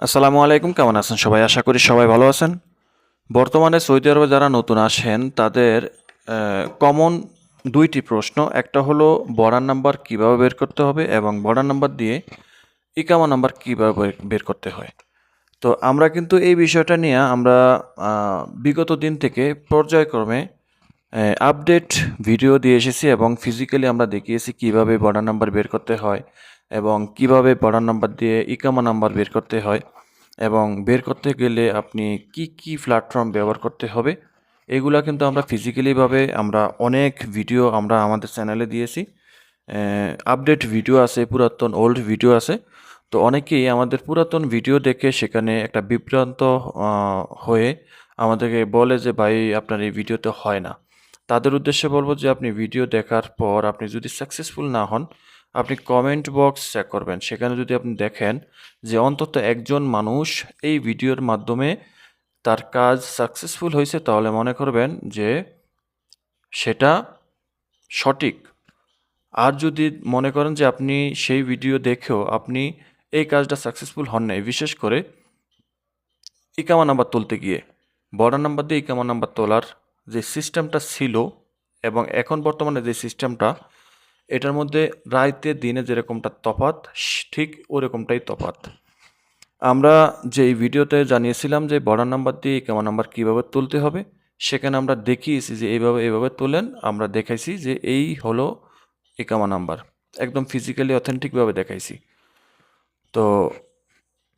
আসসালামু আলাইকুম, কেমন আছেন সবাই? আশা করি সবাই ভালো আছেন। বর্তমানে সৌদি আরবে যারা নতুন আসেন, তাদের কমন দুইটি প্রশ্ন। একটা হলো বর্ডার নাম্বার কীভাবে বের করতে হবে এবং বর্ডার নাম্বার দিয়ে ইকামা নাম্বার কীভাবে বের- করতে হয়। তো আমরা কিন্তু এই বিষয়টা নিয়ে আমরা বিগত দিন থেকে পর্যায়ক্রমে আপডেট ভিডিও দিয়ে এসেছি এবং ফিজিক্যালি আমরা দেখিয়েছি কীভাবে বর্ডার নাম্বার বের করতে হয়। এবং কীভাবে বর্ডার নাম্বার দিয়ে ইকামা নাম্বার বের করতে হয় এবং বের করতে গেলে আপনি কি কি প্ল্যাটফর্ম ব্যবহার করতে হবে, এগুলা কিন্তু আমরা ফিজিক্যালিভাবে আমরা অনেক ভিডিও আমরা আমাদের চ্যানেলে দিয়েছি। আপডেট ভিডিও আছে, পুরাতন ওল্ড ভিডিও আছে। তো অনেকেই আমাদের পুরাতন ভিডিও দেখে সেখানে একটা বিভ্রান্ত হয়ে আমাদেরকে বলে যে, ভাই, আপনার এই ভিডিওতে হয় না। তাদের উদ্দেশ্যে বলব যে, আপনি ভিডিও দেখার পর আপনি যদি সাকসেসফুল না হন আপনি কমেন্ট বক্স চেক করবেন। সেখানে যদি আপনি দেখেন যে অন্তত একজন মানুষ এই ভিডিওর মাধ্যমে তার কাজ সাকসেসফুল হয়েছে, তাহলে মনে করবেন যে সেটা সঠিক। আর যদি মনে করেন যে আপনি সেই ভিডিও দেখেও আপনি এই কাজটা সাকসেসফুল হন নাই, বিশেষ করে ইকামা নাম্বার তুলতে গিয়ে বর্ডার নাম্বার দিয়ে ইকামা নাম্বার তোলার যে সিস্টেমটা ছিল এবং এখন বর্তমানে যে সিস্টেমটা এটার মধ্যে রাইতে দিনে যেরকমটা তফাত ঠিক ওরকমটাই তফাত আমরা যে এই ভিডিওতে জানিয়েছিলাম যে বর্ডার নাম্বার দিয়ে ইকামা নাম্বার কীভাবে তুলতে হবে, সেখানে আমরা দেখিয়েছি যে এইভাবে এইভাবে তোলেন, আমরা দেখাইছি যে এই হলো ইকামা নাম্বার। একদম ফিজিক্যালি অথেন্টিকভাবে দেখাইছি। তো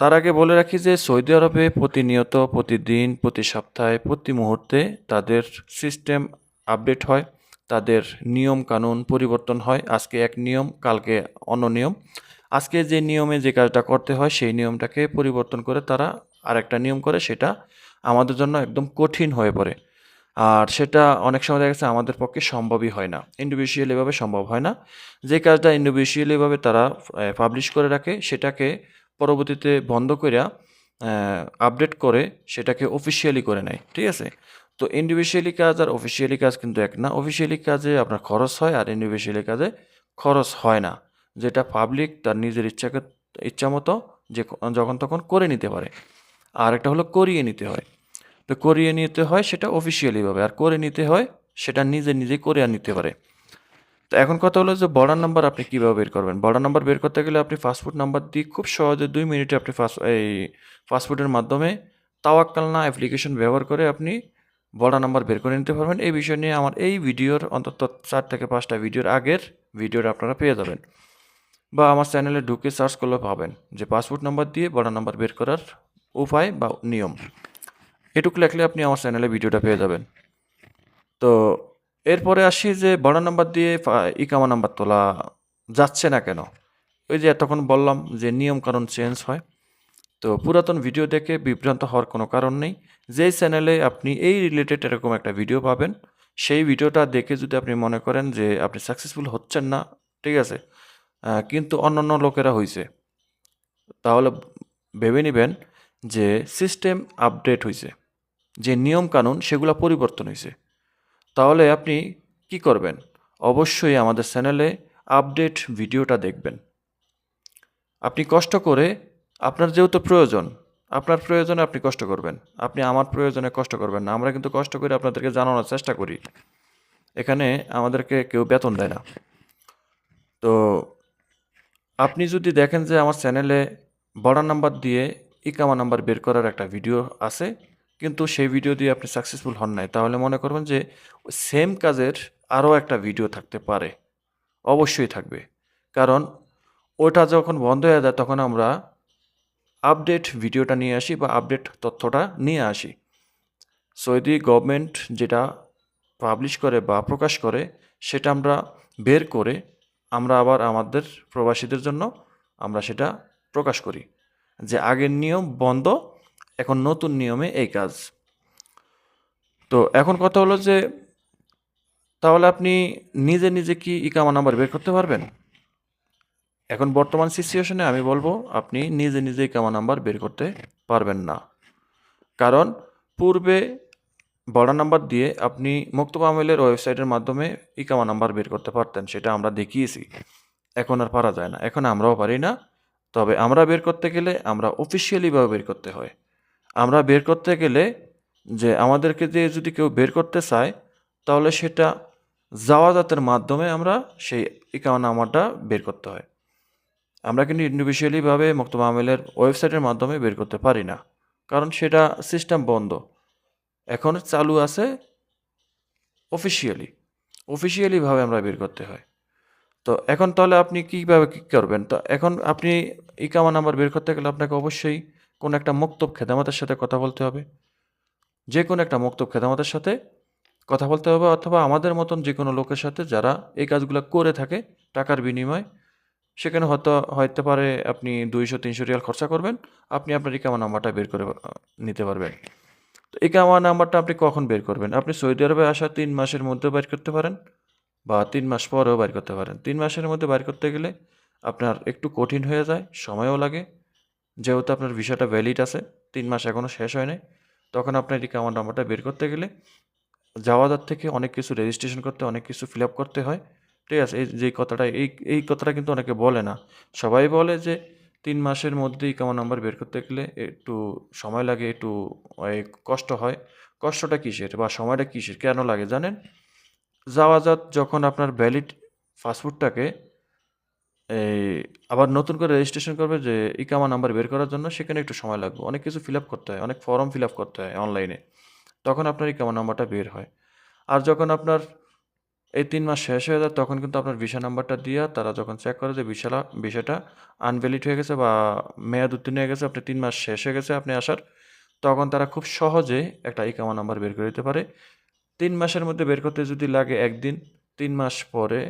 তার আগে বলে রাখি যে সৌদি আরবে প্রতিনিয়ত, প্রতিদিন, প্রতি সপ্তাহে, প্রতি মুহূর্তে তাদের সিস্টেম আপডেট হয়। তাদের নিয়ম কানুন পরিবর্তন হয়। আজকে এক নিয়ম, কালকে অন্য নিয়ম। আজকে যে নিয়মে যে কাজটা করতে হয়, সেই নিয়মটাকে পরিবর্তন করে তারা আরেকটা নিয়ম করে, সেটা আমাদের জন্য একদম কঠিন হয়ে পড়ে। আর সেটা অনেক সময় দেখা গেছে আমাদের পক্ষে সম্ভবই হয় না। ইন্ডিভিজুয়ালিভাবে সম্ভব হয় না। যে কাজটা ইন্ডিভিজুয়ালিভাবে তারা পাবলিশ করে রাখে, সেটাকে পরবর্তীতে বন্ধ করিয়া আপডেট করে, সেটাকে অফিসিয়ালি করে নেয়। ঠিক আছে? তো ইন্ডিভিজুয়ালি কাজ আর অফিসিয়ালি কাজ কিন্তু এক না। অফিসিয়ালি কাজে আপনার খরচ হয় আর ইন্ডিভিজুয়ালি কাজে খরচ হয় না। যেটা পাবলিক তার নিজের ইচ্ছাকে, ইচ্ছা মতো যে যখন তখন করে নিতে পারে। আর একটা হলো করিয়ে নিতে হয়। তো করিয়ে নিতে হয় সেটা অফিসিয়ালিভাবে আর করে নিতে হয় সেটা নিজে নিজে করে আর নিতে পারে। তো এখন কথা হলো যে বর্ডার নাম্বার আপনি কীভাবে বের করবেন? বর্ডার নাম্বার বের করতে গেলে আপনি ফাস্টফুড নাম্বার দিয়ে খুব সহজে দুই মিনিটে আপনি ফাস্ট এই ফাস্টফুডের মাধ্যমে তাওয়াক্কালনা অ্যাপ্লিকেশন ব্যবহার করে আপনি বর্ডার নাম্বার বের করে নিতে পারবেন। এই বিষয় নিয়ে আমার এই ভিডিওর অন্তত চার থেকে পাঁচটা ভিডিওর আগের ভিডিওটা আপনারা পেয়ে যাবেন। বা আমার চ্যানেলে ঢুকে সার্চ করলে পাবেন যে পাসপোর্ট নাম্বার দিয়ে বর্ডার নাম্বার বের করার উপায় বা নিয়ম। এটুকু লেখলে আপনি আমার চ্যানেলে ভিডিওটা পেয়ে যাবেন। তো এরপরে আসি যে বড় নাম্বার দিয়ে ইকামা নাম্বার তোলা যাচ্ছে না কেন? ওই যে এতক্ষণ বললাম যে নিয়ম কানুন চেঞ্জ হয়। তো পুরাতন ভিডিও দেখে বিভ্রান্ত হওয়ার কোনো কারণ নেই। যেই চ্যানেলে আপনি এই রিলেটেড এরকম একটা ভিডিও পাবেন, সেই ভিডিওটা দেখে যদি আপনি মনে করেন যে আপনি সাকসেসফুল হচ্ছেন না, ঠিক আছে কিন্তু অন্যান্য লোকেরা হয়েছে তাহলে ভেবে নেবেন যে সিস্টেম আপডেট হয়েছে যে নিয়ম কানুন সেগুলো পরিবর্তন হয়েছে তাহলে আপনি কি করবেন? অবশ্যই আমাদের চ্যানেলে আপডেট ভিডিওটা দেখবেন। আপনি কষ্ট করে আপনার যেহেতু প্রয়োজন, আপনার প্রয়োজনে আপনি কষ্ট করবেন। আপনি আমার প্রয়োজনে কষ্ট করবেন না, আমরা কিন্তু কষ্ট করে আপনাদেরকে জানানোর চেষ্টা করি। এখানে আমাদেরকে কেউ বেতন দেয় না। তো আপনি যদি দেখেন যে আমার চ্যানেলে বড় নাম্বার দিয়ে ইকামা নাম্বার বের করার একটা ভিডিও আছে, কিন্তু সেই ভিডিও দিয়ে আপনি সাকসেসফুল হন নাই, তাহলে মনে করবেন যে সেম কাজের আরও একটা ভিডিও থাকতে পারে। অবশ্যই থাকবে। কারণ ওটা যখন বন্ধ হয়ে যায়, তখন আমরা আপডেট ভিডিওটা নিয়ে আসি বা আপডেট তথ্যটা নিয়ে আসি। সৌদি গভর্নমেন্ট যেটা পাবলিশ করে বা প্রকাশ করে, সেটা আমরা বের করে আমরা আবার আমাদের প্রবাসীদের জন্য আমরা সেটা প্রকাশ করি যে আগের নিয়ম বন্ধ, এখন নতুন নিয়মে এই কাজ। তো এখন কথা হলো যে তাহলে আপনি নিজে নিজে কি ইকামা নাম্বার বের করতে পারবেন? এখন বর্তমান সিচুয়েশনে আমি বলব, আপনি নিজে নিজে কামা নাম্বার বের করতে পারবেন না। কারণ পূর্বে বড় নাম্বার দিয়ে আপনি মুক্তব আমেলের ওয়েবসাইটের মাধ্যমে ইকামা নাম্বার বের করতে পারতেন, সেটা আমরা দেখিয়েছি। এখন আর পারা যায় না। এখন আমরাও পারি না। তবে আমরা বের করতে গেলে আমরা অফিসিয়ালিভাবে বের করতে হয়। আমরা বের করতে গেলে যে আমাদেরকে দিয়ে যদি কেউ বের করতে চায়, তাহলে সেটা জাওয়াজাতের মাধ্যমে আমরা সেই ইকামা নাম্বারটা বের করতে হয়। আমরা কিন্তু ইন্ডিভিজুয়ালিভাবে মুক্ত আমেলের ওয়েবসাইটের মাধ্যমে বের করতে পারি না, কারণ সেটা সিস্টেম বন্ধ। এখন চালু আছে অফিসিয়ালি অফিসিয়ালিভাবে আমরা বের করতে হয়। তো এখন তাহলে আপনি কীভাবে কী করবেন? তো এখন আপনি ইকামা নাম্বার বের করতে গেলে আপনাকে অবশ্যই কোনো একটা মক্তব খেদামতের সাথে কথা বলতে হবে। যে কোনো একটা মক্তব খেদামতের সাথে কথা বলতে হবে, অথবা আমাদের মতন যে কোনো লোকের সাথে যারা এই কাজগুলো করে থাকে, টাকার বিনিময় সেখানে হয়তো হইতে পারে আপনি দুইশো, তিনশো রিয়াল খরচা করবেন। আপনি আপনার ইকামা নাম্বারটা বের করে নিতে পারবেন। তো ইকামা নাম্বারটা আপনি কখন বের করবেন? আপনি সৌদি আরবে আসা তিন মাসের মধ্যে বের করতে পারেন বা তিন মাস পরেও বের করতে পারেন। তিন মাসের মধ্যে বের করতে গেলে আপনার একটু কঠিন হয়ে যায়, সময়ও লাগে। যেহেতু আপনার ভিসাটা ভ্যালিড আছে, তিন মাস এখনও শেষ হয় নাই, তখন আপনার ইকামা নাম্বারটা বের করতে গেলে যাওয়াদার থেকে অনেক কিছু রেজিস্ট্রেশন করতে, অনেক কিছু ফিল আপ করতে হয়। ঠিক আছে, এই যে কথাটা, এই এই কথাটা কিন্তু অনেকে বলে না। সবাই বলে যে তিন মাসের মধ্যেই কেমন নাম্বার বের করতে গেলে একটু সময় লাগে, একটু কষ্ট হয়। কষ্টটা কিসের বা সময়টা কিসের, কেন লাগে জানেন? যাওয়াজাত যখন আপনার ভ্যালিড ফাস্টফুডটাকে এই আবার নতুন করে রেজিস্ট্রেশন করবে যে ইকামা নাম্বার বের করার জন্য, সেখানে একটু সময় লাগবে। অনেক কিছু ফিল আপ করতে হয়, অনেক ফর্ম ফিল আপ করতে হয় অনলাইনে তখন আপনার ইকামা নাম্বারটা বের হয়। আর যখন আপনার এই তিন মাস শেষ হয়ে যায়, তখন কিন্তু আপনার ভিসা নাম্বারটা দিয়ে তারা যখন চেক করে যে ভিসাটা ভিসাটা আনভ্যালিড হয়ে গেছে বা মেয়াদ উত্তীর্ণ হয়ে গেছে, আপনি তিন মাস শেষ হয়ে গেছে আপনি আসার, তখন তারা খুব সহজে একটা ইকামা নাম্বার বের করে দিতে পারে। তিন মাসের মধ্যে বের করতে যদি লাগে একদিন, তিন মাস পরে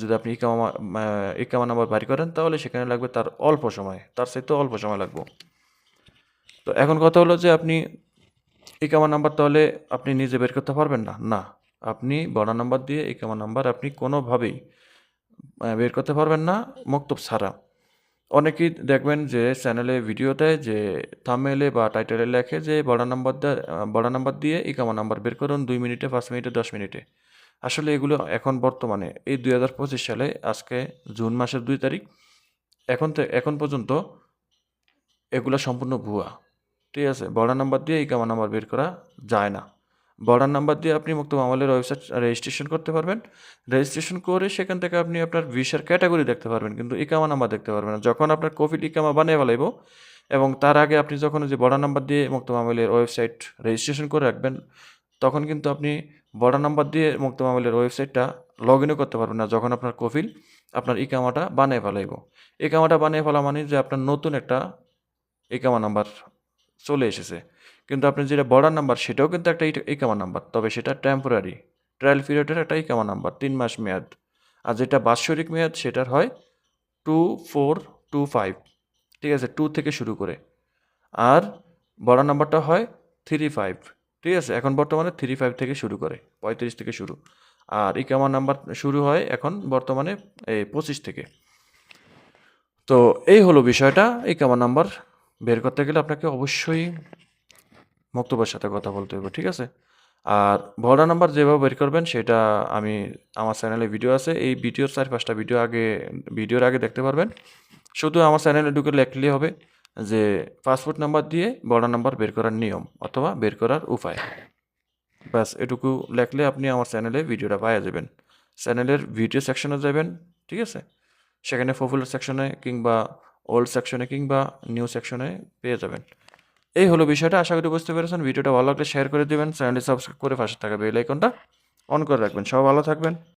যদি আপনি ইকামা ইকামা নাম্বার বাড়ি করেন, তাহলে সেখানে লাগবে তার অল্প সময়, তার চাইতে অল্প সময় লাগবে। তো এখন কথা হলো যে আপনি ইকামা নাম্বার তাহলে আপনি নিজে বের করতে পারবেন না? না। আপনি বড় নাম্বার দিয়ে ইকামা নাম্বার আপনি কোনোভাবেই বের করতে পারবেন না, মক্তব ছাড়া। অনেকেই দেখবেন যে চ্যানেলে ভিডিও দেয়, যে থামেলে বা টাইটেলে লেখে যে বড় নাম্বার বড় নাম্বার দিয়ে ইকামা নাম্বার বের করুন দুই মিনিটে, পাঁচ মিনিটে, দশ মিনিটে। আসলে এগুলো এখন বর্তমানে, এই দুই হাজার পঁচিশ সালে, আজকে জুন মাসের দুই তারিখ, এখন এখন পর্যন্ত এগুলো সম্পূর্ণ ভুয়া। ঠিক আছে বর্ডার নাম্বার দিয়ে ইকামা নাম্বার বের করা যায় না। বর্ডার নাম্বার দিয়ে আপনি মুক্ত আমলের ওয়েবসাইট রেজিস্ট্রেশন করতে পারবেন। রেজিস্ট্রেশন করে সেখান থেকে আপনি আপনার ভিসার ক্যাটাগরি দেখতে পারবেন, কিন্তু ইকামা নাম্বার দেখতে পারবেন না। যখন আপনার কোভিড ইকামা বানিয়ে ফেলাইব এবং তার আগে আপনি যখন যে বর্ডার নাম্বার দিয়ে মুক্ত আমলের ওয়েবসাইট রেজিস্ট্রেশন করে রাখবেন, তখন কিন্তু আপনি বর্ডার নাম্বার দিয়ে মুক্ত আমলের ওয়েবসাইটটা লগ ইনও করতে পারবেন না যখন আপনার কফিল আপনার ইকামাটা বানিয়ে ফেলাইব। ইকামাটা বানিয়ে ফেলা মানে যে আপনার নতুন একটা ইকামা নাম্বার চলে এসেছে। কিন্তু আপনি যেটা বর্ডার নাম্বার, সেটাও কিন্তু একটা ইকামা নাম্বার। তবে সেটা টেম্পোরারি ট্রায়াল পিরিয়ডের একটা ইকামা নাম্বার, তিন মাস মেয়াদ। আর যেটা বাৎসরিক মেয়াদ, সেটার হয় টু ফোর টু ফাইভ ঠিক আছে টু থেকে শুরু করে। আর বড় নাম্বারটা হয় থ্রি ফাইভ ঠিক আছে, এখন বর্তমানে থ্রি ফাইভ থেকে শুরু করে, পঁয়ত্রিশ থেকে শুরু। আর ইকামা নাম্বার শুরু হয় এখন বর্তমানে, এই পঁচিশ থেকে। তো এই হলো বিষয়টা ইকামা নাম্বার বের করতে গেলে আপনাকে অবশ্যই মক্তবের সাথে কথা বলতে হবে ঠিক আছে? আর ভরা নাম্বার যেভাবে বের করবেন, সেটা আমি, আমার চ্যানেলে ভিডিও আছে। এই ভিডিওর চার পাঁচটা ভিডিও আগে, ভিডিওর আগে দেখতে পারবেন। শুধু আমার চ্যানেলে ঢুকে লেখলে হবে যে, পাসপোর্ট নাম্বার দিয়ে বড় নাম্বার বের করার নিয়ম অথবা বের করার উপায়। ব্যাস, এটুকু লেখলে আপনি আমার চ্যানেলে ভিডিওটা পাওয়া যাবেন। চ্যানেলের ভিডিও সেকশনে যাবেন, ঠিক আছে? সেখানে পপুলার সেকশনে কিংবা ওল্ড সেকশনে কিংবা নিউ সেকশনে পেয়ে যাবেন। এই হলো বিষয়টা। আশা করি বুঝতে পেরেছেন। ভিডিওটা ভালো লাগলে শেয়ার করে দেবেন। চ্যানেলটি সাবস্ক্রাইব করে পাশে থাকা বেল আইকনটা অন করে রাখবেন। সব ভালো থাকবেন।